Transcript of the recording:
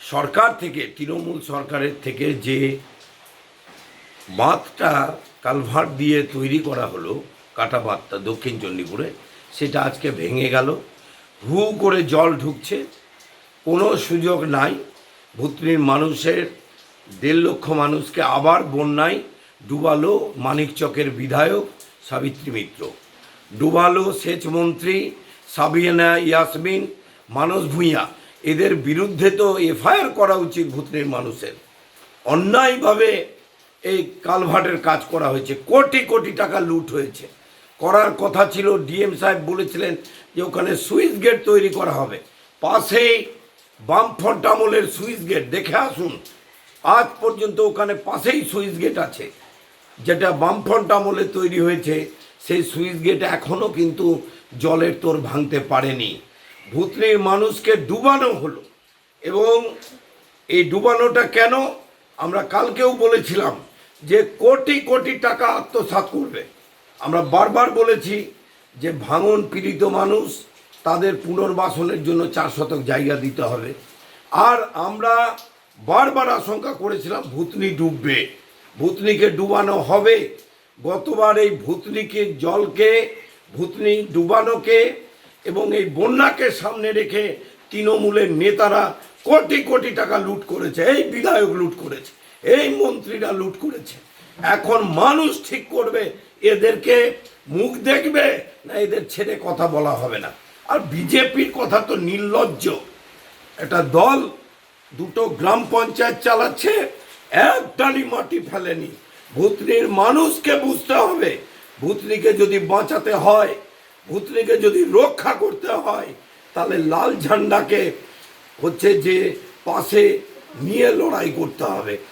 সরকার থেকে, তৃণমূল সরকারের থেকে যে বাঁধটা কালভার্ট দিয়ে তৈরি করা হলো, কাটা বাঁধটা দক্ষিণ চণ্ডীপুরে, সেটা আজকে ভেঙে গেল। হু করে জল ঢুকছে, কোনো সুযোগ নাই। ভুতনির মানুষের দেড় লক্ষ মানুষকে আবার বন্যায় ডুবালো মানিকচকের বিধায়ক সাবিত্রী মিত্র। ডুবালো সেচমন্ত্রী সাবিয়ানা ইয়াসমিন, মানস ভূঁইয়া। এদের বিরুদ্ধে তো এফআইআর করা উচিত ভুতনির মানুষের। অন্যায়ভাবে এই কালভার্টের কাজ করা হয়েছে। কোটি কোটি টাকা লুট হয়েছে। করার কথা ছিল, ডিএম সাহেব বলেছিলেন যে ওখানে সুইচ গেট তৈরি করা হবে। পাশেই বামফ্রন্ট আমলের সুইচ গেট, দেখে আসুন। আজ পর্যন্ত ওখানে পাশেই সুইচ গেট আছে। যেটা বামফ্রন্ট আমলে তৈরি হয়েছে, সেই সুইচ গেট এখনও কিন্তু জলের তোর ভাঙতে পারেনি। ভূতনির মানুষকে ডুবানো হলো। এবং এই ডুবানোটা কেন? আমরা কালকেও বলেছিলাম যে কোটি কোটি টাকা আত্মসাৎ করবে। আমরা বারবার বলেছি যে ভাঙন পীড়িত মানুষ তাদের পুনর্বাসনের জন্য চার শতক জায়গা দিতে হবে। আর আমরা বারবার আশঙ্কা করেছিলাম ভূতনি ডুববে। ভূতনিকে ডুবানো হবে। গতবার এই ভূতনিকে, জলকে, ভূতনি ডুবানোকে এবং এই বন্যাকে সামনে রেখে তৃণমূলের নেতারা কোটি কোটি টাকা লুট করেছে, এই বিধায়ক লুট করেছে, এই মন্ত্রীরা লুট করেছে। এখন মানুষ ঠিক করবে, এদেরকে মুখ দেখবে, না এদের ছেড়ে কথা বলা হবে না। আর বিজেপির কথা তো নির্লজ্জ। একটা দল, দুটো গ্রাম পঞ্চায়েত চালাচ্ছে, এক টালি মাটি ফেলেনি। ভূতনির মানুষকে বুঝতে হবে, ভূতনিকে যদি বাঁচাতে হয় ভূতনিকে যদি রক্ষা করতে হয়, তাহলে লাল ঝান্ডাকে হচ্ছে যে পাশে নিয়ে লড়াই করতে হবে।